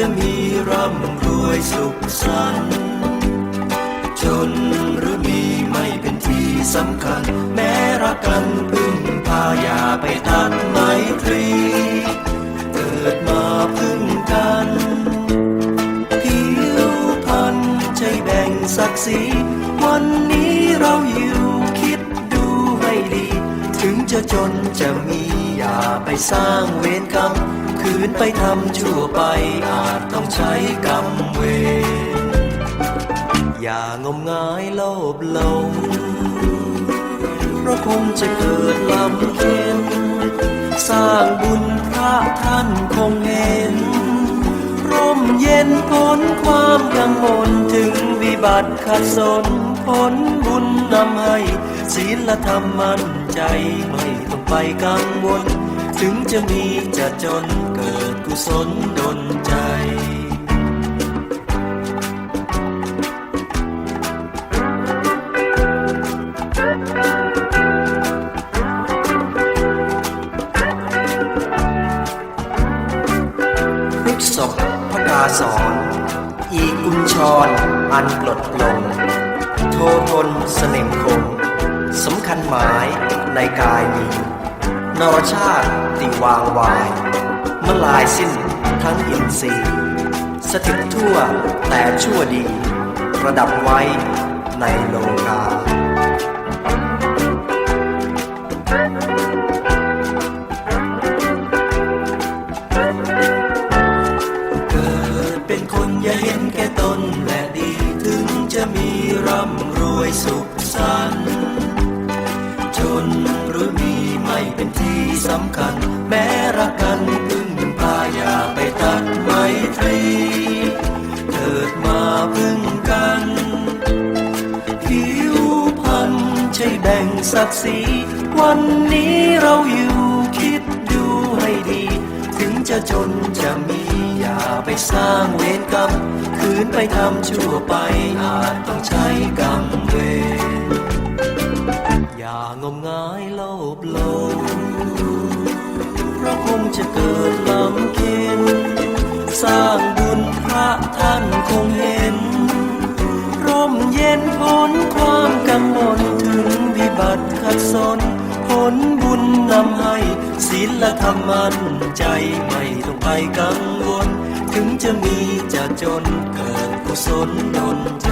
จะมีร่ำรวยสุขสันต์จนหรือมีไม่เป็นที่สำคัญ แม้รักกันพึ่งพาอย่าไปตัดไมตรีเกิดมาพึ่งกันผิวพันธ์ใจแบ่งศักดิ์ศรีวันนี้เราอยู่คิดดูให้ดี ถึงจะจนจะมี อย่าไปสร้างเวรกรรม คืนไปทำชั่วไปอาจต้องใช้กรรมเวรอย่างมงายโลภหลงเพราะคงจะเกิดลำเค็นสร้างบุญพระท่านคงเห็น ร่มเย็นพ้นความกังวลถึงวิบัติขัดสนผลบุญนำให้ศีลธรรมมั่นใจไม่ต้องไปกังวล ถึงจะมีจะจนเกิดกุศลดลใจ พฤกษบพกาสอนอีกุญชรอันปลดลง โททนเสน่ห์คงสำคัญหมายในกายมี นรชาติติวางวายเมื่อลายสิ้นทั้งอินทรีย์ สถิตทั่วแต่ชั่วดี ประดับไว้ในโลกาเกิดเป็นคนอย่าเห็นแก่ตนและดี ถึงจะมีร่ำรวยสุขสันต์จนหรือมี เป็นที่สำคัญ แม้รักกันพึ่งพาอย่าไปตัดไมตรีเกิดมาพึ่งกันผิวพันธ์ใช่แบ่งศักดิ์ศรีวันนี้เราอยู่คิดดูให้ดี ถึงจะจนจะมีอย่าไปสร้างเวรกรรมคืนไปทำชั่วไปอาจต้องใช้กรรมเวรอย่างมงายโลภโลภ จะเกิดลำเค็นสร้างบุญพระท่านคงเห็น ร่มเย็นพ้นความกังวลถึงวิบัติขัดสนผลบุญนำให้ศีลธรรมมันใจไม่ต้องไปกังวล ถึงจะมีจะจนเกิดกุศลดลใจ